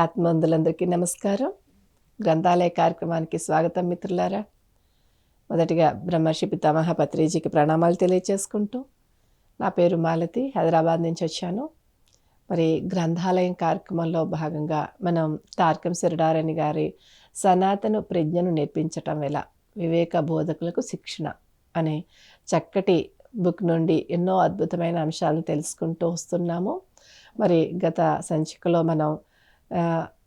ఆత్మందులందరికీ నమస్కారం. గ్రంథాలయ కార్యక్రమానికి స్వాగతం మిత్రులారా. మొదటిగా బ్రహ్మర్షి పితామహ పత్రిజీకి ప్రణామాలు తెలియచేసుకుంటూ నా పేరు మాలతి హైదరాబాద్ నుంచి వచ్చాను. మరి గ్రంథాలయం కార్యక్రమంలో భాగంగా మనం తార్కం సిరడారని గారి సనాతన ప్రజ్ఞను నేర్పించటం ఎలా వివేక బోధకులకు శిక్షణ అనే చక్కటి బుక్ నుండి ఎన్నో అద్భుతమైన అంశాలను తెలుసుకుంటూ వస్తున్నాము. మరి గత సంచికలో మనం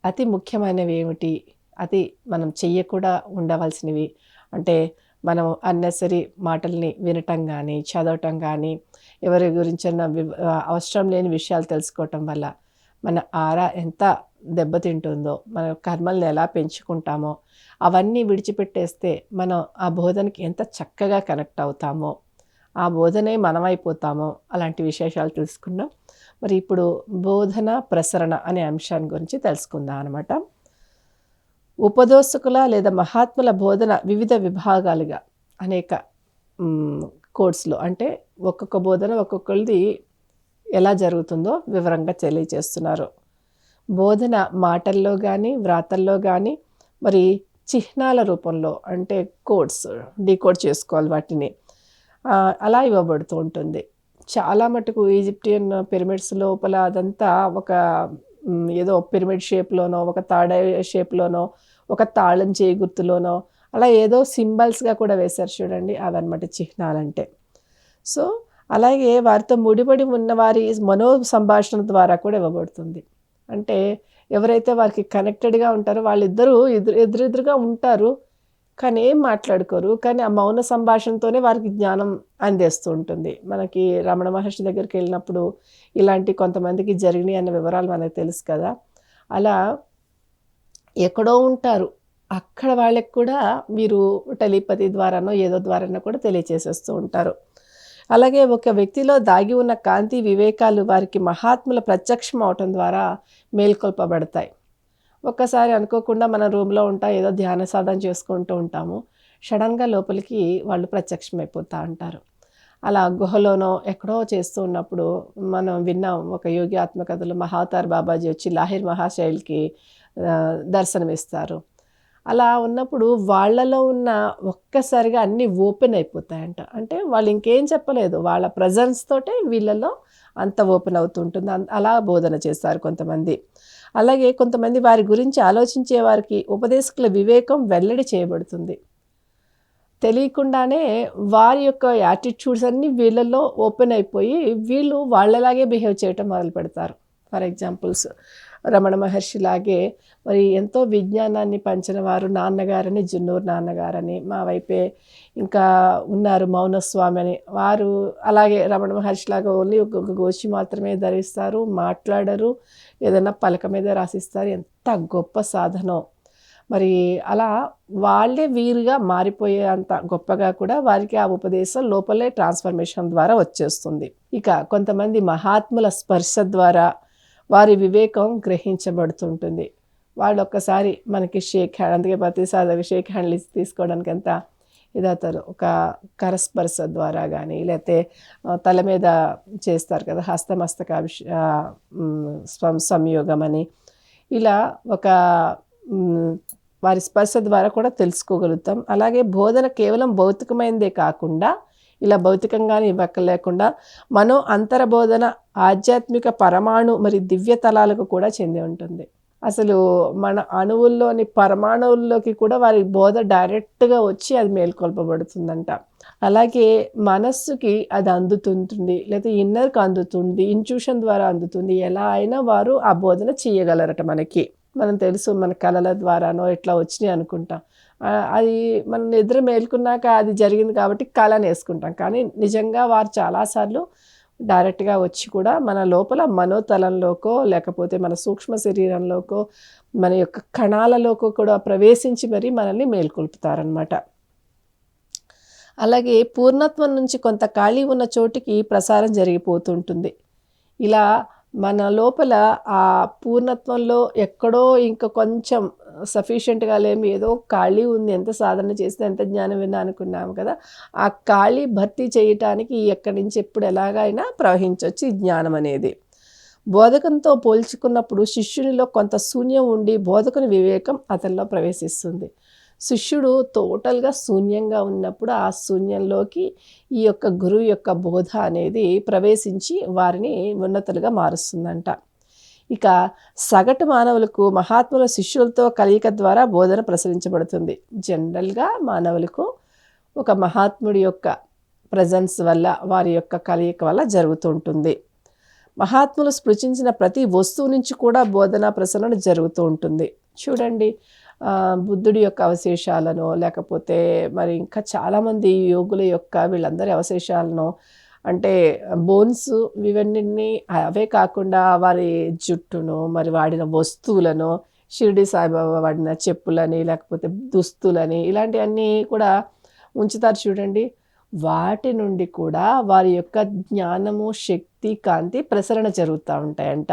అతి ముఖ్యమైనవి ఏమిటి? అతి మనం చెయ్యకుండా ఉండవలసినవి. అంటే మనం అన్నెసరీ మాటల్ని వినటం కానీ చదవటం కానీ ఎవరి గురించిన అవసరం లేని విషయాలు తెలుసుకోవటం వల్ల మన ఆరా ఎంత దెబ్బతింటుందో మన కర్మల్ని ఎలా పెంచుకుంటామో అవన్నీ విడిచిపెట్టేస్తే మనం ఆ బోధనకి ఎంత చక్కగా కనెక్ట్ అవుతామో ఆ బోధనే మనమైపోతామో అలాంటి విశేషాలు తెలుసుకున్నాం మరి ఇప్పుడు బోధన ప్రసరణ అనే అంశాన్ని గురించి తెలుసుకుందాం అనమాట ఉపదోసకుల లేదా మహాత్ముల బోధన వివిధ విభాగాలుగా అనేక కోర్సులు కోడ్స్లో అంటే ఒక్కొక్క బోధన ఒక్కొక్కరిది ఎలా జరుగుతుందో వివరంగా తెలియజేస్తున్నారు. బోధన మాటల్లో కానీ వ్రాతల్లో కానీ మరి చిహ్నాల రూపంలో అంటే కోడ్స్ డీకోడ్ చేసుకోవాలి వాటిని. అలా ఇవ్వబడుతూ ఉంటుంది. చాలా మటుకు ఈజిప్టియన్ పిరమిడ్స్ లోపల అదంతా ఒక ఏదో పిరమిడ్ షేప్లోనో ఒక తాడ షేప్లోనో ఒక తాళం చేయి గుర్తులోనో అలా ఏదో సింబల్స్గా కూడా వేశారు చూడండి అవన్నమాట చిహ్నాలంటే. సో అలాగే వారితో ముడిపడి ఉన్న వారి మనో సంభాషణ ద్వారా కూడా ఇవ్వబడుతుంది. అంటే ఎవరైతే వారికి కనెక్టెడ్గా ఉంటారో వాళ్ళిద్దరూ ఎదురు ఎదురెదురుగా ఉంటారు. కానీ ఏం మాట్లాడుకోరు. కానీ ఆ మౌన సంభాషణతోనే వారికి జ్ఞానం అందేస్తూ ఉంటుంది మనకి రమణ మహర్షి దగ్గరికి వెళ్ళినప్పుడు ఇలాంటి కొంతమందికి జరిగినాయి అన్న వివరాలు మనకు తెలుసు కదా. అలా ఎక్కడో ఉంటారు. అక్కడ వాళ్ళకి కూడా మీరు టెలిపతి ద్వారానో ఏదో ద్వారానో కూడా తెలియచేసేస్తూ ఉంటారు. అలాగే ఒక వ్యక్తిలో దాగి ఉన్న కాంతి వివేకాలు వారికి మహాత్ముల ప్రత్యక్షం అవటం ద్వారా మేల్కొల్పబడతాయి. ఒక్కసారి అనుకోకుండా మన రూమ్లో ఉంటా ఏదో ధ్యాన సాధన చేసుకుంటూ ఉంటాము. సడన్గా లోపలికి వాళ్ళు ప్రత్యక్షమైపోతూ ఉంటారు అలా గుహలోనో ఎక్కడో చేస్తూ ఉన్నప్పుడు మనం విన్నాం ఒక యోగి ఆత్మకథలో మహాతార్ బాబాజీ వచ్చి లాహిర్ మహాశైల్కి దర్శనమిస్తారు. అలా ఉన్నప్పుడు వాళ్ళలో ఉన్న ఒక్కసారిగా అన్నీ ఓపెన్ అయిపోతాయంట. అంటే వాళ్ళు ఇంకేం చెప్పలేదు. వాళ్ళ ప్రజెన్స్ తోటే వీళ్ళలో అంత ఓపెన్ అవుతుంటుంది. అలా బోధన చేస్తారు కొంతమంది. అలాగే కొంతమంది వారి గురించి ఆలోచించే వారికి ఉపదేశకుల వివేకం వెల్లడి చేయబడుతుంది. తెలియకుండానే వారి యొక్క యాటిట్యూడ్స్ అన్నీ వీళ్ళల్లో ఓపెన్ అయిపోయి వీళ్ళు వాళ్ళలాగే బిహేవ్ చేయటం మొదలు పెడతారు. ఫర్ ఎగ్జాంపుల్స్ రమణ మహర్షి లాగే మరి ఎంతో విజ్ఞానాన్ని పంచిన వారు నాన్నగారని జున్నూరు నాన్నగారని మా వైపే ఇంకా ఉన్నారు మౌనస్వామి అని. వారు అలాగే రమణ మహర్షి లాగా ఓన్లీ ఒక గోచి మాత్రమే ధరిస్తారు మాట్లాడరు ఏదైనా పలక మీద రాసిస్తారు. ఎంత గొప్ప సాధనం. మరి అలా వాళ్ళే వీరుగా మారిపోయే అంత గొప్పగా కూడా వారికి ఆ ఉపదేశం లోపలే ట్రాన్స్ఫర్మేషన్ ద్వారా వచ్చేస్తుంది. ఇక కొంతమంది మహాత్ముల స్పర్శ ద్వారా వారి వివేకం గ్రహించబడుతుంటుంది. వాళ్ళు ఒక్కసారి మనకి షేక్ హ్యాండ్ అందుకే ప్రతిసారి షేక్ హ్యాండ్లు తీసుకోవడానికి ఎంత ఇదవుతారు ఒక కరస్పర్శ ద్వారా కానీ లేకపోతే తల మీద చేస్తారు కదా హస్తమస్తకాభిష స్వం సంయోగం అని ఇలా ఒక వారి స్పర్శ ద్వారా కూడా తెలుసుకోగలుగుతాం. అలాగే బోధన కేవలం భౌతికమైనదే కాకుండా ఇలా భౌతికంగానే ఇవ్వక్కర్లేకుండా మనో అంతర బోధన ఆధ్యాత్మిక పరమాణు మరి దివ్య తలాలకు కూడా చెంది ఉంటుంది. అసలు మన అణువుల్లోని పరమాణువుల్లోకి కూడా వారి బోధ డైరెక్ట్గా వచ్చి అది మేల్కొల్పబడుతుందంట. అలాగే మనస్సుకి అది అందుతుంటుంది లేదా ఇన్నర్కి అందుతుంది ఇంట్యూషన్ ద్వారా అందుతుంది ఎలా అయినా వారు ఆ బోధన చేయగలరట మనకి. మనం తెలుసు మన కళల ద్వారానో ఇట్లా వచ్చినాయి అనుకుంటాం. అది మనం నిద్ర మేల్కున్నాక అది జరిగింది కాబట్టి కళని వేసుకుంటాం కానీ నిజంగా వారు చాలాసార్లు డైరెక్ట్గా వచ్చి కూడా మన లోపల మనోతలంలోకో లేకపోతే మన సూక్ష్మ శరీరంలోకో మన యొక్క కణాలలోకో కూడా ప్రవేశించి మరి మనల్ని మేల్కొల్పుతారనమాట అలాగే పూర్ణత్వం నుంచి కొంత ఖాళీ ఉన్న చోటికి ప్రసారం జరిగిపోతుంటుంది. ఇలా మన లోపల ఆ పూర్ణత్వంలో ఎక్కడో ఇంకా కొంచెం సఫిషియెంట్గా లేమి ఏదో ఖాళీ ఉంది ఎంత సాధన చేస్తే ఎంత జ్ఞానం విన్నా అనుకున్నాము కదా. ఆ ఖాళీ భర్తీ చేయటానికి ఎక్కడి నుంచి ఎప్పుడు ఎలాగైనా ప్రవహించవచ్చు ఈ జ్ఞానం అనేది. బోధకంతో పోల్చుకున్నప్పుడు శిష్యునిలో కొంత శూన్యం ఉండి బోధకుని వివేకం అతనిలో ప్రవేశిస్తుంది. శిష్యుడు టోటల్గా శూన్యంగా ఉన్నప్పుడు ఆ శూన్యంలోకి ఈ యొక్క గురువు యొక్క బోధ అనేది ప్రవేశించి వారిని ఉన్నతులుగా మారుస్తుందంట. ఇక సగటు మానవులకు మహాత్ముల శిష్యులతో కలయిక ద్వారా బోధన ప్రసరించబడుతుంది. జనరల్గా మానవులకు ఒక మహాత్ముడి యొక్క ప్రజెన్స్ వల్ల వారి యొక్క కలయిక వల్ల జరుగుతుంటుంది మహాత్ములు స్పృశించిన ప్రతి వస్తువు నుంచి కూడా బోధన ప్రసరణ జరుగుతూ ఉంటుంది. చూడండి బుద్ధుడి యొక్క అవశేషాలను లేకపోతే మరి ఇంకా చాలామంది యోగుల యొక్క వీళ్ళందరి అవశేషాలను అంటే బోన్స్ ఇవన్నీ అవే కాకుండా వారి జుట్టును మరి వాడిన వస్తువులను షిరిడి సాయిబాబా వాడిన చెప్పులని లేకపోతే దుస్తులని ఇలాంటివన్నీ కూడా ఉంచుతారు చూడండి. వాటి నుండి కూడా వారి యొక్క జ్ఞానము శక్తి కాంతి ప్రసరణ జరుగుతూ ఉంటాయంట.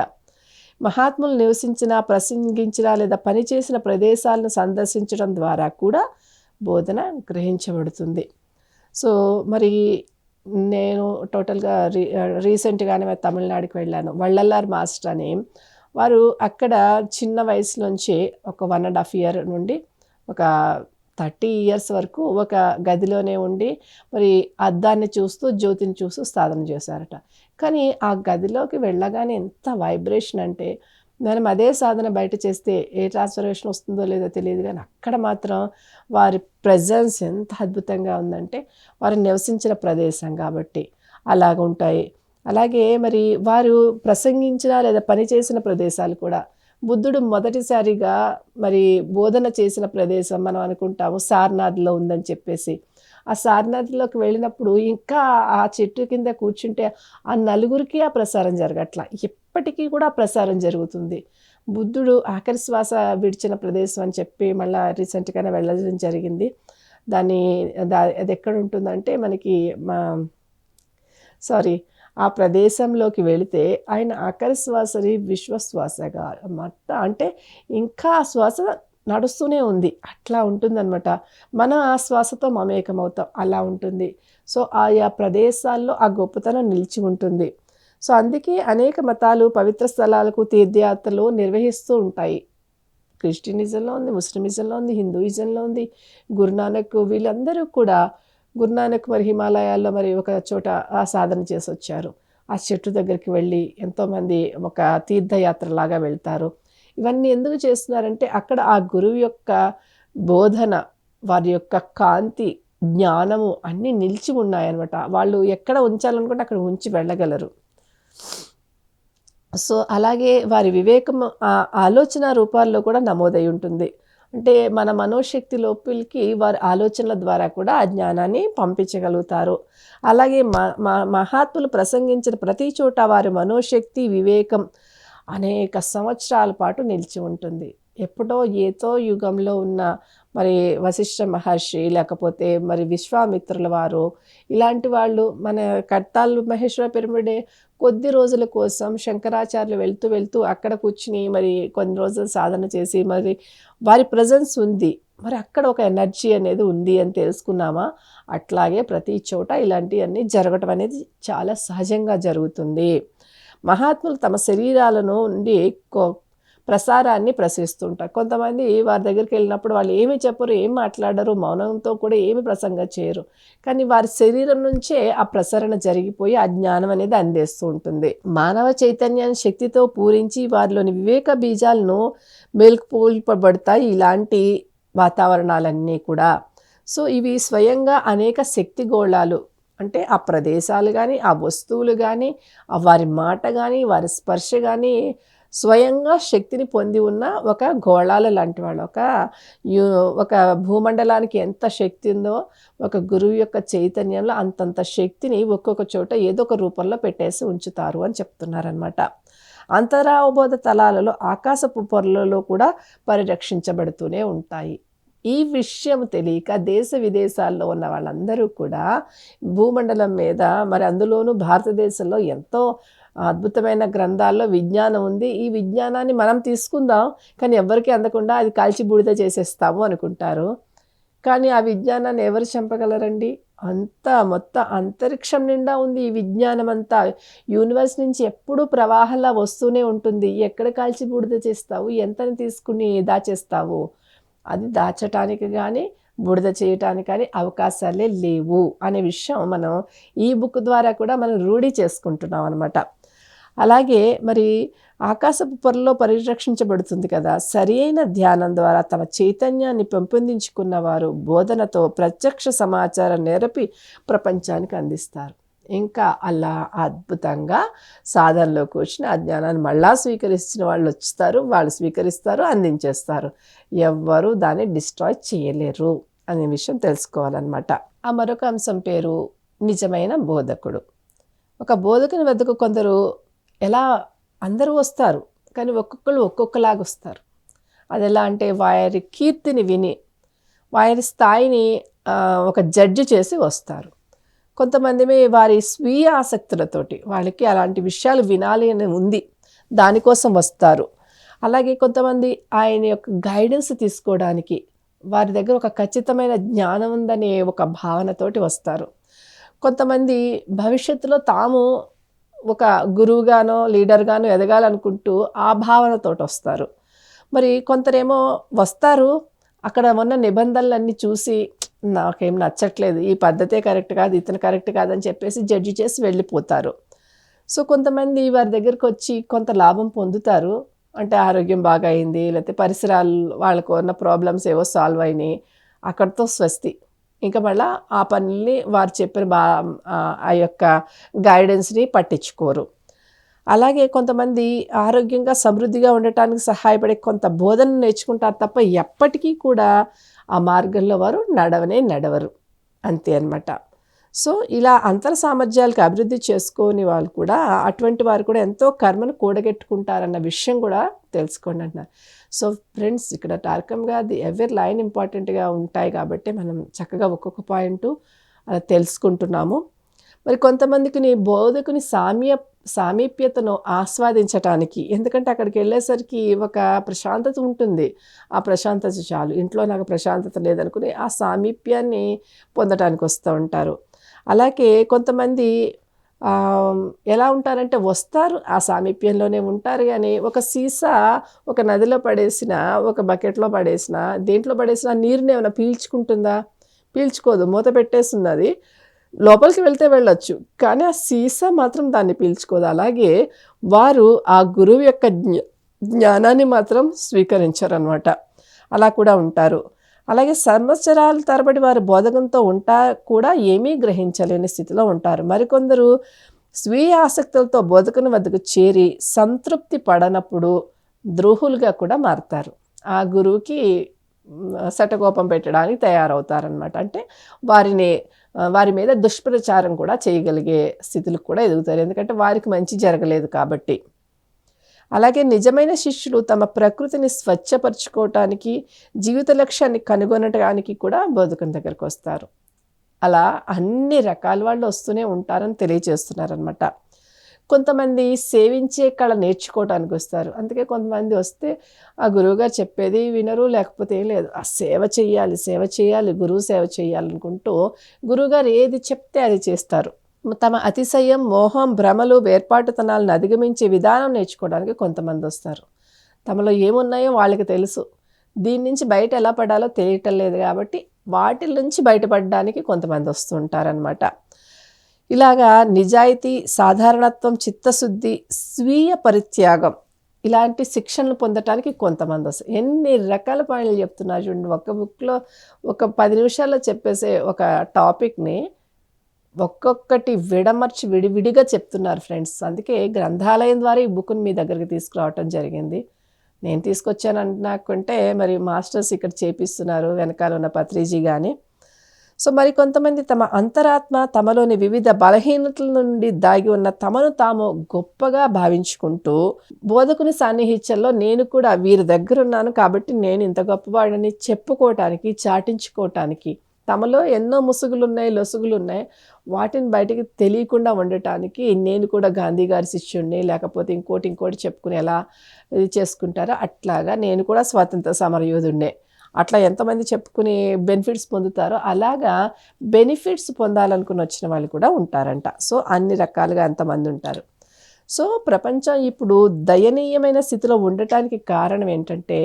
మహాత్ములు నివసించిన ప్రసంగించిన లేదా పనిచేసిన ప్రదేశాలను సందర్శించడం ద్వారా కూడా బోధన గ్రహించబడుతుంది. సో మరి నేను టోటల్గా రీ రీసెంట్గానే తమిళనాడుకి వెళ్ళాను. వళ్ళల్లార్ మాస్టర్ అని వారు అక్కడ చిన్న వయసు నుంచి ఒక వన్ అండ్ హాఫ్ ఇయర్ నుండి ఒక థర్టీ ఇయర్స్ వరకు ఒక గదిలోనే ఉండి మరి అద్దాన్ని చూస్తూ జ్యోతిని చూస్తూ సాధన చేశారట. కానీ ఆ గదిలోకి వెళ్ళగానే ఎంత వైబ్రేషన్ అంటే మనం అదే సాధన బయట చేస్తే ఏ ట్రాన్స్ఫర్మేషన్ వస్తుందో లేదో తెలియదు కానీ అక్కడ మాత్రం వారి ప్రజెన్స్ ఎంత అద్భుతంగా ఉందంటే వారు నివసించిన ప్రదేశం కాబట్టి అలాగ ఉంటాయి. అలాగే మరి వారు ప్రసంగించిన లేదా పనిచేసిన ప్రదేశాలు కూడా బుద్ధుడు మొదటిసారిగా మరి బోధన చేసిన ప్రదేశం మనం అనుకుంటాము. సార్నాథ్లో ఉందని చెప్పేసి. ఆ సార్నాథ్లోకి వెళ్ళినప్పుడు ఇంకా ఆ చెట్టు కింద కూర్చుంటే ఆ నలుగురికి ఆ ప్రసారం జరగట్ల. ఇప్పటికీ కూడా ప్రసారం జరుగుతుంది. బుద్ధుడు ఆఖరి శ్వాస విడిచిన ప్రదేశం అని చెప్పి మళ్ళీ రీసెంట్గానే వెళ్ళడం జరిగింది. దాన్ని దా అది ఎక్కడ ఉంటుందంటే మనకి మా సారీ ఆ ప్రదేశంలోకి వెళితే ఆయన ఆఖరి శ్వాసని విశ్వశ్వాసగా మొత్తం అంటే ఇంకా ఆ శ్వాస నడుస్తూనే ఉంది. అట్లా ఉంటుందన్నమాట. మనం ఆ శ్వాసతో మమేకమవుతాం. అలా ఉంటుంది. సో ఆయా ప్రదేశాల్లో ఆ గొప్పతనం నిలిచి ఉంటుంది. సో అందుకే అనేక మతాలు పవిత్ర స్థలాలకు తీర్థయాత్రలు నిర్వహిస్తూ ఉంటాయి. క్రిస్టియనిజంలో ఉంది ముస్లిమిజంలో ఉంది హిందూయిజంలో ఉంది గురునానక్ వీళ్ళందరూ కూడా గురునానక్ మరి హిమాలయాల్లో మరి ఒక చోట ఆ సాధన చేసి వచ్చారు. ఆ చెట్టు దగ్గరికి వెళ్ళి ఎంతోమంది ఒక తీర్థయాత్రలాగా వెళ్తారు. ఇవన్నీ ఎందుకు చేస్తున్నారంటే అక్కడ ఆ గురువు యొక్క బోధన వారి యొక్క కాంతి జ్ఞానము అన్నీ నిలిచి ఉన్నాయన్నమాట. వాళ్ళు ఎక్కడ ఉంచాలనుకుంటే అక్కడ ఉంచి వెళ్ళగలరు. సో అలాగే వారి వివేకం ఆలోచన రూపాల్లో కూడా నమోదై ఉంటుంది. అంటే మన మనోశక్తి లోపలికి వారి ఆలోచనల ద్వారా కూడా ఆ జ్ఞానాన్ని పంపించగలుగుతారు. అలాగే మా మహాత్ములు ప్రసంగించిన ప్రతి చోట వారి మనోశక్తి వివేకం అనేక సంవత్సరాల పాటు నిలిచి ఉంటుంది. ఎప్పుడో ఏతో యుగంలో ఉన్న మరి వశిష్ఠ మహర్షి లేకపోతే మరి విశ్వామిత్రుల వారు ఇలాంటి వాళ్ళు మన కర్తాలు మహేశ్వర పిరమిడే కొద్ది రోజుల కోసం శంకరాచార్యులు వెళ్తూ వెళ్తూ అక్కడ కూర్చుని మరి కొన్ని రోజులు సాధన చేసి మరి వారి ప్రజెన్స్ ఉంది. మరి అక్కడ ఒక ఎనర్జీ అనేది ఉంది అని తెలుసుకున్నామా? అట్లాగే ప్రతి చోట ఇలాంటివన్నీ జరగటం అనేది చాలా సహజంగా జరుగుతుంది. మహాత్ములు తమ శరీరాలను నుండి ప్రసారాన్ని ప్రసరిస్తుంటారు కొంతమంది వారి దగ్గరికి వెళ్ళినప్పుడు వాళ్ళు ఏమి చెప్పరు ఏం మాట్లాడరు మౌనంతో కూడా ఏమి ప్రసంగం చేయరు. కానీ వారి శరీరం నుంచే ఆ ప్రసరణ జరిగిపోయి ఆ జ్ఞానం అనేది అందేస్తూ ఉంటుంది. మానవ చైతన్యాన్ని శక్తితో పూరించి వారిలోని వివేక బీజాలను మేల్కొల్పబడతాయి ఇలాంటి వాతావరణాలన్నీ కూడా. సో ఇవి స్వయంగా అనేక శక్తి గోళాలు. అంటే ఆ ప్రదేశాలు కానీ ఆ వస్తువులు కానీ ఆ వారి మాట కానీ వారి స్పర్శ కానీ స్వయంగా శక్తిని పొంది ఉన్న ఒక గోళాల లాంటి వాళ్ళు ఒక ఒక భూమండలానికి ఎంత శక్తి ఉందో ఒక గురువు యొక్క చైతన్యంలో అంతంత శక్తిని ఒక్కొక్క చోట ఏదో ఒక రూపంలో పెట్టేసి ఉంచుతారు అని చెప్తున్నారనమాట అంతరావబోధ తలాలలో ఆకాశపు పొరలలో కూడా పరిరక్షించబడుతూనే ఉంటాయి. ఈ విషయం తెలియక దేశ విదేశాల్లో ఉన్న వాళ్ళందరూ కూడా భూమండలం మీద మరి అందులోనూ భారతదేశంలో ఎంతో అద్భుతమైన గ్రంథాల్లో విజ్ఞానం ఉంది. ఈ విజ్ఞానాన్ని మనం తీసుకుందాం. కానీ ఎవరికి అందకుండా అది కాల్చి బూడిద చేసేస్తాము అనుకుంటారు. కానీ ఆ విజ్ఞానాన్ని ఎవరు చంపగలరండి? అంతా మొత్తం అంతరిక్షం నిండా ఉంది ఈ విజ్ఞానం అంతా యూనివర్స్ నుంచి ఎప్పుడూ ప్రవాహంలా వస్తూనే ఉంటుంది. ఎక్కడ కాల్చి బూడిద చేస్తావు? ఎంతని తీసుకుని దాచేస్తావు? అది దాచటానికి కానీ బుడిద చేయటానికి కానీ అవకాశాలే లేవు అనే విషయం మనం ఈ బుక్ ద్వారా కూడా మనం రూఢి చేసుకుంటున్నాం అనమాట అలాగే మరి ఆకాశపు పొరలో పరిరక్షించబడుతుంది కదా. సరి అయిన ధ్యానం ద్వారా తమ చైతన్యాన్ని పెంపొందించుకున్న వారు బోధనతో ప్రత్యక్ష సమాచారం నేరపి ప్రపంచానికి అందిస్తారు. ఇంకా అలా అద్భుతంగా సాధనలోకి వచ్చిన ఆ జ్ఞానాన్ని మళ్ళా స్వీకరించిన వాళ్ళు వస్తారు వాళ్ళు స్వీకరిస్తారు అందించేస్తారు. ఎవ్వరూ దాన్ని డిస్ట్రాయ్ చేయలేరు అనే విషయం తెలుసుకోవాలన్నమాట. ఆ మరొక అంశం పేరు నిజమైన బోధకుడు. ఒక బోధకుని వద్దకు కొందరు ఎలా అందరూ వస్తారు కానీ ఒక్కొక్కరు ఒక్కొక్కలాగా వస్తారు. అది ఎలా అంటే వారి కీర్తిని విని వారి స్థాయిని ఒక జడ్జి చేసి వస్తారు. కొంతమంది వారి స్వీయ ఆసక్తులతోటి వాళ్ళకి అలాంటి విషయాలు వినాలి అని ఉంది దానికోసం వస్తారు. అలాగే కొంతమంది ఆయన యొక్క గైడెన్స్ తీసుకోవడానికి వారి దగ్గర ఒక ఖచ్చితమైన జ్ఞానం ఉందనే ఒక భావనతోటి వస్తారు. కొంతమంది భవిష్యత్తులో తాము ఒక గురువుగానో లీడర్గానో ఎదగాలనుకుంటూ ఆ భావనతోటి వస్తారు. మరి కొంతరేమో వస్తారు. అక్కడ ఉన్న నిబంధనలన్నీ చూసి నాకేం నచ్చట్లేదు ఈ పద్ధతే కరెక్ట్ కాదు ఇతను కరెక్ట్ కాదని చెప్పేసి జడ్జి చేసి వెళ్ళిపోతారు. సో కొంతమంది వారి దగ్గరికి వచ్చి కొంత లాభం పొందుతారు. అంటే ఆరోగ్యం బాగా అయింది లేకపోతే పరిసరాలు వాళ్ళకు ఉన్న ప్రాబ్లమ్స్ ఏవో సాల్వ్ అయినాయి అక్కడితో స్వస్తి. ఇంకా మళ్ళా ఆ పనుల్ని వారు చెప్పిన బా ఆ- యొక్క గైడెన్స్ని పట్టించుకోరు. అలాగే కొంతమంది ఆరోగ్యంగా సమృద్ధిగా ఉండటానికి సహాయపడే కొంత బోధన నేర్చుకుంటారు తప్ప ఎప్పటికీ కూడా ఆ మార్గంలో వారు నడవనే నడవరు. అంతే అనమాట సో ఇలా అంతర సామర్థ్యాలకు అభివృద్ధి చేసుకోని వాళ్ళు కూడా అటువంటి వారు కూడా ఎంతో కర్మను కూడగెట్టుకుంటారన్న విషయం కూడా తెలుసుకోండి అంటున్నారు. సో ఫ్రెండ్స్ ఇక్కడ టార్కంగా ది ఎవరి లైన్ ఇంపార్టెంట్గా ఉంటాయి కాబట్టి మనం చక్కగా ఒక్కొక్క పాయింట్ అలా తెలుసుకుంటున్నాము. మరి కొంతమందికి నీ బోధకుని సామ్య సామీప్యతను ఆస్వాదించటానికి ఎందుకంటే అక్కడికి వెళ్ళేసరికి ఒక ప్రశాంతత ఉంటుంది. ఆ ప్రశాంతత చాలు. ఇంట్లో నాకు ప్రశాంతత లేదనుకుని ఆ సామీప్యాన్ని పొందడానికి వస్తూ ఉంటారు. అలాగే కొంతమంది ఎలా ఉంటారంటే వస్తారు ఆ సామీప్యంలోనే ఉంటారు కానీ ఒక సీసా ఒక నదిలో పడేసిన ఒక బకెట్లో పడేసిన దేంట్లో పడేసిన నీరుని ఏమైనా పీల్చుకుంటుందా? పీల్చుకోదు మూత పెట్టేస్తుంది అది. లోపలికి వెళ్తే వెళ్ళొచ్చు కానీ ఆ సీసా మాత్రం దాన్ని పీల్చుకోదు. అలాగే వారు ఆ గురువు యొక్క జ్ఞా జ్ఞానాన్ని మాత్రం స్వీకరించారు అనమాట అలా కూడా ఉంటారు. అలాగే సంవత్సరాల తరబడి వారు బోధకంతో ఉంటా కూడా ఏమీ గ్రహించలేని స్థితిలో ఉంటారు. మరికొందరు స్వీయ ఆసక్తులతో బోధకుని వద్దకు చేరి సంతృప్తి పడనప్పుడు ద్రోహులుగా కూడా మారుతారు. ఆ గురువుకి మ్, శటకోపం పెట్టడానికి తయారవుతారనమాట అంటే వారిని వారి మీద దుష్ప్రచారం కూడా చేయగలిగే స్థితులకు కూడా ఎదుగుతారు. ఎందుకంటే వారికి మంచి జరగలేదు కాబట్టి. అలాగే నిజమైన శిష్యులు తమ ప్రకృతిని స్వచ్ఛపరచుకోవటానికి జీవిత లక్ష్యాన్ని కనుగొనటానికి కూడా బోధకుని దగ్గరకు వస్తారు. అలా అన్ని రకాల వాళ్ళు వస్తూనే ఉంటారని తెలియజేస్తున్నారనమాట కొంతమంది సేవించే కళ నేర్చుకోవటానికి వస్తారు. అందుకే కొంతమంది వస్తే ఆ గురువుగారు చెప్పేది వినరు లేకపోతే ఏం లేదు. ఆ సేవ చేయాలి సేవ చేయాలి గురువు సేవ చేయాలనుకుంటూ గురువుగారు ఏది చెప్తే అది చేస్తారు. తమ అతిశయం మోహం భ్రమలు వేర్పాటుతనాలను అధిగమించే విధానం నేర్చుకోవడానికి కొంతమంది వస్తారు. తమలో ఏమున్నాయో వాళ్ళకి తెలుసు. దీని నుంచి బయట ఎలా పడాలో తెలియటం లేదు కాబట్టి వాటి నుంచి బయటపడడానికి కొంతమంది వస్తుంటారనమాట ఇలాగా నిజాయితీ సాధారణత్వం చిత్తశుద్ధి స్వీయ పరిత్యాగం ఇలాంటి శిక్షణలు పొందటానికి కొంతమంది వస్తారు. ఎన్ని రకాల పాయింట్లు చెప్తున్నారు చూడండి. ఒక బుక్లో ఒక పది నిమిషాల్లో చెప్పేసే ఒక టాపిక్ని ఒక్కొక్కటి విడమర్చి విడివిడిగా చెప్తున్నారు ఫ్రెండ్స్. అందుకే గ్రంథాలయం ద్వారా ఈ బుక్ని మీ దగ్గరికి తీసుకురావటం జరిగింది. నేను తీసుకొచ్చాను అనుకుంటే మరి మాస్టర్స్ ఇక్కడ చేపిస్తున్నారు వెనకాల ఉన్న పత్రిజీ కానీ సో మరి కొంతమంది తమ అంతరాత్మ తమలోని వివిధ బలహీనతల నుండి దాగి ఉన్న తమను తాము గొప్పగా భావించుకుంటూ బోధకుని సాన్నిహిత్యంలో నేను కూడా వీరి దగ్గర ఉన్నాను కాబట్టి నేను ఇంత గొప్పవాడని చెప్పుకోవటానికి చాటించుకోవటానికి తమలో ఎన్నో ముసుగులు ఉన్నాయి లొసుగులు ఉన్నాయి వాటిని బయటికి తెలియకుండా ఉండటానికి నేను కూడా గాంధీ గారి శిష్యుడిని లేకపోతే ఇంకోటి ఇంకోటి చెప్పుకుని ఎలా ఇది చేసుకుంటారో అట్లాగా నేను కూడా స్వాతంత్ర సమరయోధుడినే అట్లా ఎంతమంది చెప్పుకుని బెనిఫిట్స్ పొందుతారో అలాగా బెనిఫిట్స్ పొందాలనుకుని వచ్చిన వాళ్ళు కూడా ఉంటారంట. సో అన్ని రకాలుగా అంతమంది ఉంటారు. సో ప్రపంచం ఇప్పుడు దయనీయమైన స్థితిలో ఉండటానికి కారణం ఏంటంటే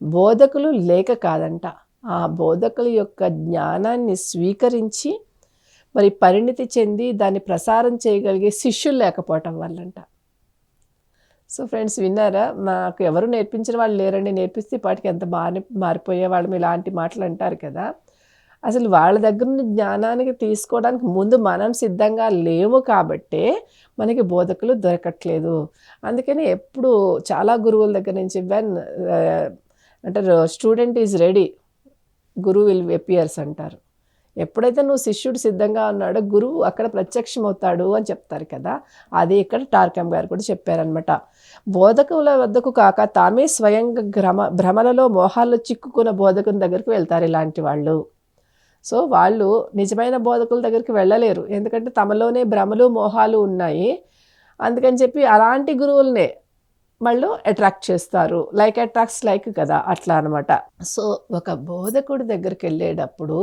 బోధకులు లేక కాదంట. ఆ బోధకుల యొక్క జ్ఞానాన్ని స్వీకరించి మరి పరిణితి చెంది దాన్ని ప్రసారం చేయగలిగే శిష్యులు లేకపోవటం వల్లంట. సో ఫ్రెండ్స్ విన్నారా? మాకు ఎవరు నేర్పించిన వాళ్ళు లేరండి. నేర్పిస్తే పాటికి ఎంత మారి మారిపోయేవాళ్ళం ఇలాంటి మాటలు అంటారు కదా. అసలు వాళ్ళ దగ్గర జ్ఞానానికి తీసుకోవడానికి ముందు మనం సిద్ధంగా లేము కాబట్టే మనకి బోధకులు దొరకట్లేదు. అందుకని ఎప్పుడు చాలా గురువుల దగ్గర నుంచి వెన్ uh, అంటారు స్టూడెంట్ ఈజ్ రెడీ గురువు విల్ ఎపియర్స్ అంటారు. ఎప్పుడైతే నువ్వు శిష్యుడు సిద్ధంగా ఉన్నాడో గురువు అక్కడ ప్రత్యక్షం అవుతాడు అని చెప్తారు కదా. అది ఇక్కడ టార్కం గారు కూడా చెప్పారనమాట బోధకుల వద్దకు కాక తామే స్వయంగా భ్రమ భ్రమలలో మోహాల్లో చిక్కుకున్న బోధకుని దగ్గరికి వెళ్తారు ఇలాంటి వాళ్ళు. సో వాళ్ళు నిజమైన బోధకుల దగ్గరికి వెళ్ళలేరు. ఎందుకంటే తమలోనే భ్రమలు మోహాలు ఉన్నాయి. అందుకని చెప్పి అలాంటి గురువులనే వాళ్ళు అట్రాక్ట్ చేస్తారు. లైక్ అట్రాక్ట్స్ లైక్ కదా అట్లా అనమాట సో ఒక బోధకుడి దగ్గరికి వెళ్ళేటప్పుడు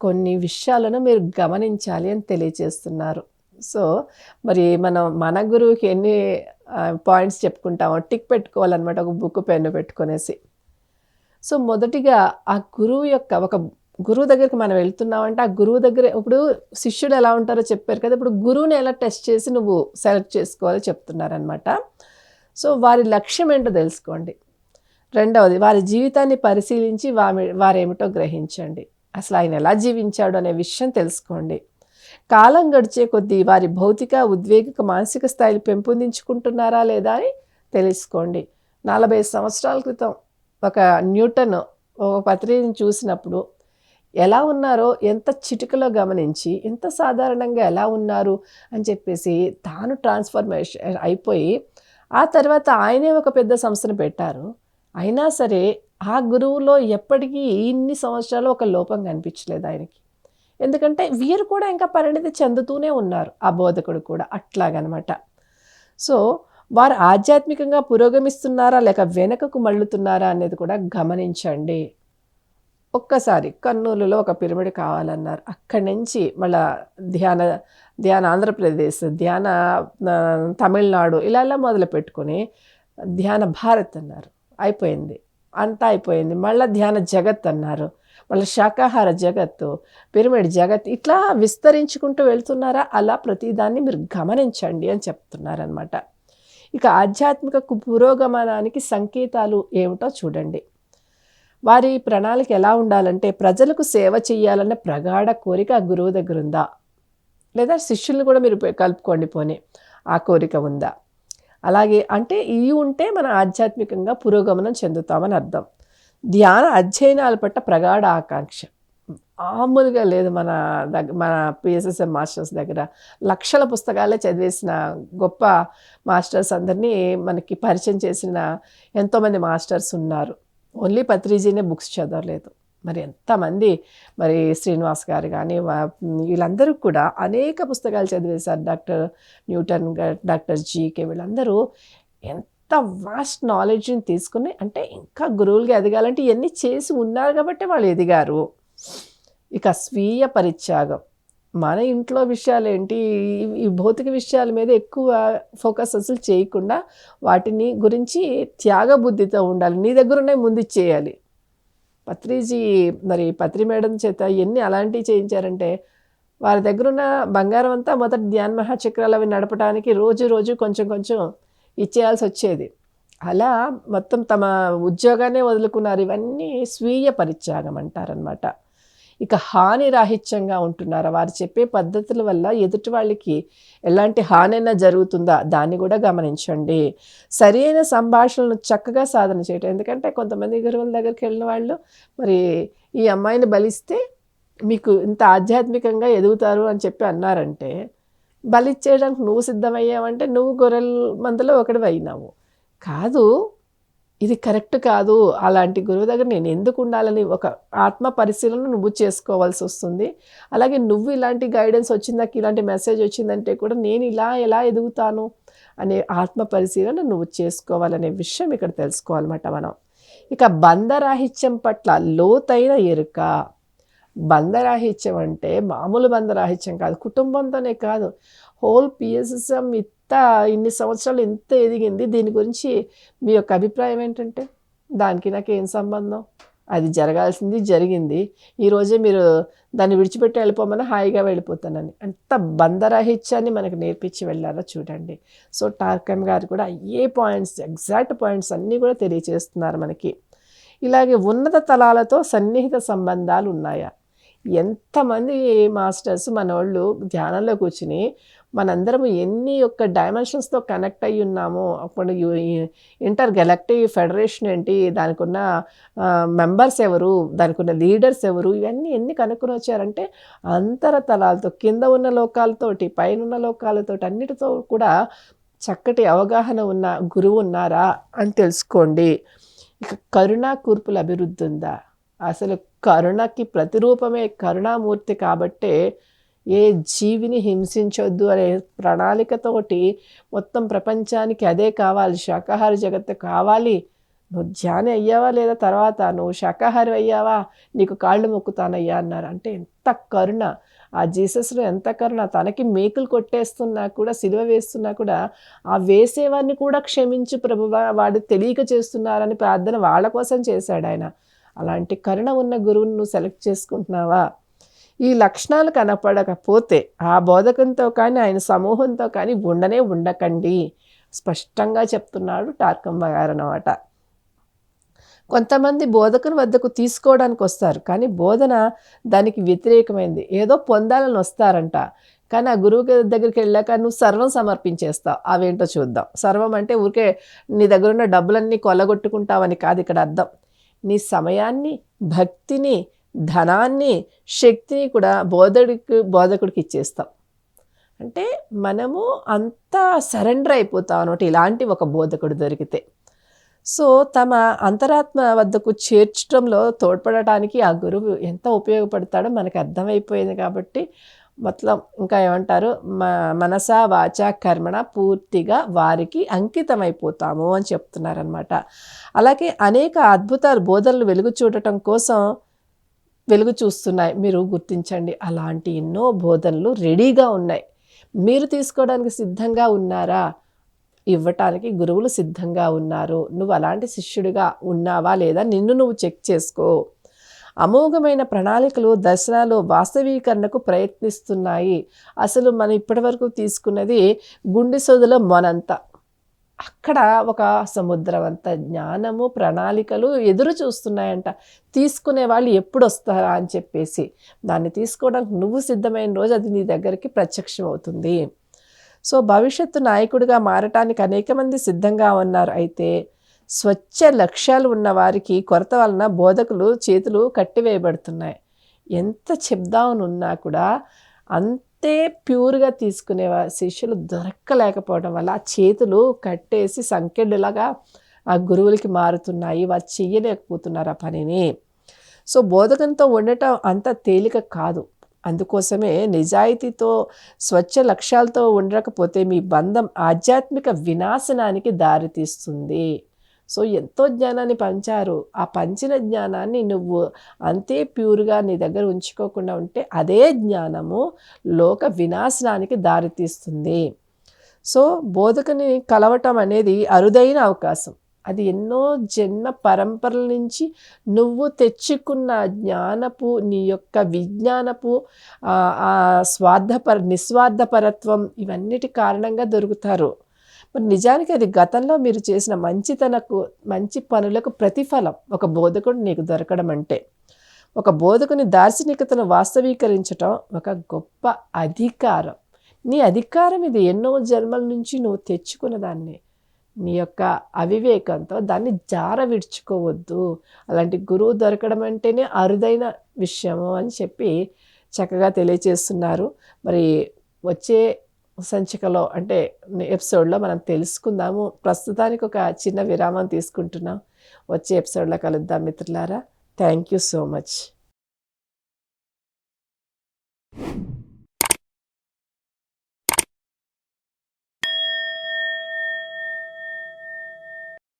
కొన్ని విషయాలను మీరు గమనించాలి అని తెలియచేస్తున్నారు. సో మరి మనం మన గురువుకి ఎన్ని పాయింట్స్ చెప్పుకుంటామో టిక్ పెట్టుకోవాలన్నమాట ఒక బుక్ పెన్ను పెట్టుకునేసి. సో మొదటిగా ఆ గురువు యొక్క ఒక గురువు దగ్గరికి మనం వెళ్తున్నామంటే ఆ గురువు దగ్గర ఇప్పుడు శిష్యుడు ఎలా ఉంటారో చెప్పారు కదా ఇప్పుడు గురువుని ఎలా టెస్ట్ చేసి నువ్వు సెలెక్ట్ చేసుకోవాలో చెప్తున్నారనమాట సో వారి లక్ష్యం ఏంటో తెలుసుకోండి. రెండవది వారి జీవితాన్ని పరిశీలించి వారి వారేమిటో గ్రహించండి. అసలు ఆయన ఎలా జీవించాడు అనే విషయం తెలుసుకోండి. కాలం గడిచే కొద్దీ వారి భౌతిక ఉద్వేగిక మానసిక స్థాయిలు పెంపొందించుకుంటున్నారా లేదా అని తెలుసుకోండి. నలభై సంవత్సరాల క్రితం ఒక న్యూటన్ ఒక పత్రికని చూసినప్పుడు ఎలా ఉన్నారో ఎంత చిటికలో గమనించి ఎంత సాధారణంగా ఎలా ఉన్నారు అని చెప్పేసి తాను ట్రాన్స్ఫర్మేషన్ అయిపోయి ఆ తర్వాత ఆయనే ఒక పెద్ద సంస్థను పెట్టారు. అయినా సరే ఆ గురువులో ఎప్పటికీ ఇన్ని సంవత్సరాలు ఒక లోపం కనిపించలేదు ఆయనకి. ఎందుకంటే వీరు కూడా ఇంకా పరిణితి చెందుతూనే ఉన్నారు ఆ బోధకుడు కూడా అట్లాగనమాట. సో వారు ఆధ్యాత్మికంగా పురోగమిస్తున్నారా లేక వెనకకు మళ్ళుతున్నారా అనేది కూడా గమనించండి. ఒక్కసారి కర్నూలులో ఒక పిరమిడ్ కావాలన్నారు. అక్కడి నుంచి మళ్ళా ధ్యాన ధ్యాన ఆంధ్రప్రదేశ్ ధ్యాన తమిళనాడు ఇలా ఇలా మొదలు పెట్టుకుని ధ్యాన భారత్ అన్నారు. అయిపోయింది. అంతా అయిపోయింది. మళ్ళీ ధ్యాన జగత్ అన్నారు. మళ్ళీ శాకాహార జగత్తు పిరమిడ్ జగత్ ఇట్లా విస్తరించుకుంటూ వెళ్తున్నారా? అలా ప్రతిదాన్ని మీరు గమనించండి అని చెప్తున్నారనమాట ఇక ఆధ్యాత్మిక పురోగమనానికి సంకేతాలు ఏమిటో చూడండి. వారి ప్రణాళిక ఎలా ఉండాలంటే ప్రజలకు సేవ చేయాలన్న ప్రగాఢ కోరిక ఆ గురువు దగ్గర ఉందా? లేదా శిష్యుల్ని కూడా మీరు కలుపుకోండి పోనీ ఆ కోరిక ఉందా? అలాగే అంటే ఇవి ఉంటే మన ఆధ్యాత్మికంగా పురోగమనం చెందుతామని అర్థం. ధ్యాన అధ్యయనాల పట్ల ప్రగాఢ ఆకాంక్ష. మామూలుగా లేదు మన దగ్గ మన పిఎస్ఎస్ఎం మాస్టర్స్ దగ్గర. లక్షల పుస్తకాలే చదివేసిన గొప్ప మాస్టర్స్ అందరినీ మనకి పరిచయం చేసిన ఎంతోమంది మాస్టర్స్ ఉన్నారు. ఓన్లీ పత్రిజీనే బుక్స్ చదవలేదు. మరి ఎంతమంది మరి శ్రీనివాస్ గారు కానీ వీళ్ళందరూ కూడా అనేక పుస్తకాలు చదివేశారు డాక్టర్ న్యూటన్ డాక్టర్ జీకే వీళ్ళందరూ. ఎంత వాస్ట్ నాలెడ్జ్ని తీసుకుని అంటే ఇంకా గురువులుగా ఎదగాలంటే ఇవన్నీ చేసి ఉన్నారు కాబట్టి వాళ్ళు ఎదిగారు. ఇక స్వీయ పరిత్యాగం. మన ఇంట్లో విషయాలు ఏంటి ఈ- భౌతిక విషయాల మీద ఎక్కువ ఫోకస్ అసలు చేయకుండా వాటిని గురించి త్యాగ బుద్ధితో ఉండాలి. నీ దగ్గర ఉన్నాయి ముందు ఇచ్చేయాలి. పత్రిజీ మరి పత్రి మేడం చేత ఎన్ని అలాంటివి చేయించారంటే వారి దగ్గర ఉన్న బంగారం అంతా మొదటి ధ్యాన్ మహాచక్రాలు అవి నడపడానికి రోజు రోజు కొంచెం కొంచెం ఇచ్చేయాల్సి వచ్చేది. అలా మొత్తం తమ ఉద్యోగాన్ని వదులుకున్నారు. ఇవన్నీ స్వీయ పరిత్యాగం అంటారనమాట ఇక హాని రాహిత్యంగా ఉంటున్నారా? వారు చెప్పే పద్ధతుల వల్ల ఎదుటి వాళ్ళకి ఎలాంటి హానైనా జరుగుతుందా? దాన్ని కూడా గమనించండి. సరైన సంభాషణను చక్కగా సాధన చేయటం. ఎందుకంటే కొంతమంది గురువుల దగ్గరికి వెళ్ళిన వాళ్ళు మరి ఈ అమ్మాయిని బలిస్తే మీకు ఇంత ఆధ్యాత్మికంగా ఎదుగుతారు అని చెప్పి అన్నారంటే బలిచ్చేయడానికి నువ్వు సిద్ధమయ్యావంటే నువ్వు గొర్రెల మందులో ఒకటి అయినావు కాదు ఇది కరెక్ట్ కాదు. అలాంటి గురువు దగ్గర నేను ఎందుకు ఉండాలని ఒక ఆత్మ పరిశీలన నువ్వు చేసుకోవాల్సి వస్తుంది. అలాగే నువ్వు ఇలాంటి గైడెన్స్ వచ్చిందాక ఇలాంటి మెసేజ్ వచ్చిందంటే కూడా నేను ఇలా ఎలా ఎదుగుతాను అనే ఆత్మ పరిశీలన నువ్వు చేసుకోవాలనే విషయం ఇక్కడ తెలుసుకోవాలన్నమాట మనం. ఇక బంధరాహిత్యం పట్ల లోతైన ఎరుక. బంధరాహిత్యం అంటే మామూలు బంధరాహిత్యం కాదు కుటుంబంతోనే కాదు. హోల్ పిఎస్ఎస్ఎం ఇంత ఇన్ని సంవత్సరాలు ఇంత ఎదిగింది దీని గురించి మీ యొక్క అభిప్రాయం ఏంటంటే? దానికి నాకు ఏం సంబంధం? అది జరగాల్సింది జరిగింది. ఈరోజే మీరు దాన్ని విడిచిపెట్టి వెళ్ళిపోమని హాయిగా వెళ్ళిపోతానని. అంత బంధరాహిత్యాన్ని మనకు నేర్పించి వెళ్ళారో చూడండి. సో టార్కమ్ గారు కూడా ఏ పాయింట్స్ ఎగ్జాక్ట్ పాయింట్స్ అన్నీ కూడా తెలియచేస్తున్నారు మనకి. ఇలాగే ఉన్నత తలాలతో సన్నిహిత సంబంధాలు ఉన్నాయా? ఎంతమంది మాస్టర్స్ మనోళ్ళు ధ్యానంలో కూర్చుని మనందరము ఎన్ని యొక్క డైమెన్షన్స్తో కనెక్ట్ అయ్యి ఉన్నామో అప్పుడు ఇంటర్ గెలక్టివ్ ఫెడరేషన్ ఏంటి దానికి ఉన్న మెంబర్స్ ఎవరు దానికి ఉన్న లీడర్స్ ఎవరు ఇవన్నీ ఎన్ని కనుక్కొని వచ్చారంటే అంతరతలాలతో కింద ఉన్న లోకాలతోటి పైన ఉన్న లోకాలతోటి అన్నిటితో కూడా చక్కటి అవగాహన ఉన్న గురువు ఉన్నారా అని తెలుసుకోండి. ఇక కరుణా కూర్పుల అభివృద్ధి ఉందా? అసలు కరుణకి ప్రతిరూపమే కరుణామూర్తి కాబట్టే ఏ జీవిని హింసించొద్దు అనే ప్రణాళికతోటి మొత్తం ప్రపంచానికి అదే కావాలి. శాకాహార జగత్తు కావాలి. నువ్వు ధ్యానం అయ్యావా లేదా తర్వాత? నువ్వు శాకాహారి అయ్యావా? నీకు కాళ్ళు మొక్కుతానయ్యా అన్నారు. అంటే ఎంత కరుణ. ఆ జీసస్లో ఎంత కరుణ. తనకి మేకులు కొట్టేస్తున్నా కూడా సిలువ వేస్తున్నా కూడా ఆ వేసేవాడిని కూడా క్షమించు ప్రభు వాడు తెలియక చేస్తున్నారని ప్రార్థన వాళ్ళ కోసం చేశాడు ఆయన. అలాంటి కరుణ ఉన్న గురువును నువ్వు సెలెక్ట్ చేసుకుంటున్నావా? ఈ లక్షణాలు కనపడకపోతే ఆ బోధకంతో కానీ ఆయన సమూహంతో కానీ ఉండనే ఉండకండి. స్పష్టంగా చెప్తున్నాడు టార్కంబ గారు అన్నమాట. కొంతమంది బోధకుని వద్దకు తీసుకోవడానికి వస్తారు కానీ బోధన దానికి వ్యతిరేకమైంది. ఏదో పొందాలని వస్తారంట. కానీ ఆ గురువు దగ్గరికి వెళ్ళాక నువ్వు సర్వం సమర్పించేస్తావు. అవేంటో చూద్దాం. సర్వం అంటే ఊరికే నీ దగ్గర ఉన్న డబ్బులన్నీ కొల్లగొట్టుకుంటావని కాదు ఇక్కడ అర్థం. నీ సమయాన్ని భక్తిని ధనాన్ని శక్తిని కూడా బోధకుడికి బోధకుడికి ఇచ్చేస్తాం. అంటే మనము అంతా సరెండర్ అయిపోతాం అనమాట ఇలాంటి ఒక బోధకుడు దొరికితే. సో తమ అంతరాత్మ వద్దకు చేర్చడంలో తోడ్పడటానికి ఆ గురువు ఎంత ఉపయోగపడతాడో మనకు అర్థమైపోయింది కాబట్టి మొత్తం ఇంకా ఏమంటారు మనస వాచ కర్మణ పూర్తిగా వారికి అంకితమైపోతాము అని చెప్తున్నారనమాట అలాగే అనేక అద్భుతాలు బోధనలు వెలుగు చూడటం కోసం వెలుగు చూస్తున్నాయి. మీరు గుర్తించండి. అలాంటి ఎన్నో బోధనలు రెడీగా ఉన్నాయి. మీరు తీసుకోవడానికి సిద్ధంగా ఉన్నారా? ఇవ్వటానికి గురువులు సిద్ధంగా ఉన్నారు. నువ్వు అలాంటి శిష్యుడిగా ఉన్నావా లేదా నిన్ను నువ్వు చెక్ చేసుకో. అమోఘమైన ప్రణాళికలు దర్శనాలు వాస్తవీకరణకు ప్రయత్నిస్తున్నాయి. అసలు మనం ఇప్పటివరకు తీసుకున్నది గుండె సోదులో మనంత. అక్కడ ఒక సముద్రవంత జ్ఞానము ప్రణాళికలు ఎదురు చూస్తున్నాయంట. తీసుకునే వాళ్ళు ఎప్పుడు వస్తారా అని చెప్పేసి దాన్ని తీసుకోవడానికి నువ్వు సిద్ధమైన రోజు అది నీ దగ్గరికి ప్రత్యక్షం అవుతుంది. సో భవిష్యత్తు నాయకుడిగా మారటానికి అనేక మంది సిద్ధంగా ఉన్నారు. అయితే స్వచ్ఛ లక్ష్యాలు ఉన్న వారికి కొరత వలన బోధకులు చేతులు కట్టివేయబడుతున్నాయి. ఎంత చెప్దామనున్నా కూడా అంత ప్యూర్గా తీసుకునే శిష్యులు దొరక్కలేకపోవడం వల్ల ఆ చేతులు కట్టేసి సంకెళ్ళలాగా ఆ గురువులకి మారుతున్నాయి వారు చెయ్యలేకపోతున్నారు ఆ పనిని. సో బోధకంతో ఉండటం అంత తేలిక కాదు. అందుకోసమే నిజాయితీతో స్వచ్ఛ లక్ష్యాలతో ఉండకపోతే మీ బంధం ఆధ్యాత్మిక వినాశనానికి దారితీస్తుంది. సో ఎంతో జ్ఞానాన్ని పంచారు. ఆ పంచిన జ్ఞానాన్ని నువ్వు అంతే ప్యూర్గా నీ దగ్గర ఉంచుకోకుండా ఉంటే అదే జ్ఞానము లోక వినాశనానికి దారితీస్తుంది. సో బోధకుని కలవటం అనేది అరుదైన అవకాశం. అది ఎన్నో జన్మ పరంపరల నుంచి నువ్వు తెచ్చుకున్న జ్ఞానపు నీ యొక్క విజ్ఞానపు స్వార్థపర నిస్వార్థపరత్వం ఇవన్నిటి కారణంగా దొరుకుతారు. మరి నిజానికి అది గతంలో మీరు చేసిన మంచితనకు మంచి పనులకు ప్రతిఫలం. ఒక బోధకుడు నీకు దొరకడం అంటే. ఒక బోధకుని దార్శనికతను వాస్తవీకరించటం ఒక గొప్ప అధికారం. నీ అధికారం ఇది ఎన్నో జన్మల నుంచి నువ్వు తెచ్చుకున్న దాన్ని. నీ యొక్క అవివేకంతో దాన్ని జార విడుచుకోవద్దు అలాంటి గురువు దొరకడం అంటేనే అరుదైన విషయము అని చెప్పి చక్కగా తెలియచేస్తున్నారు. మరి వచ్చే సంచికలో అంటే ఎపిసోడ్లో మనం తెలుసుకుందాము. ప్రస్తుతానికి ఒక చిన్న విరామం తీసుకుంటున్నాం. వచ్చే ఎపిసోడ్లో కలుద్దాం మిత్రులారా. Thank you so much.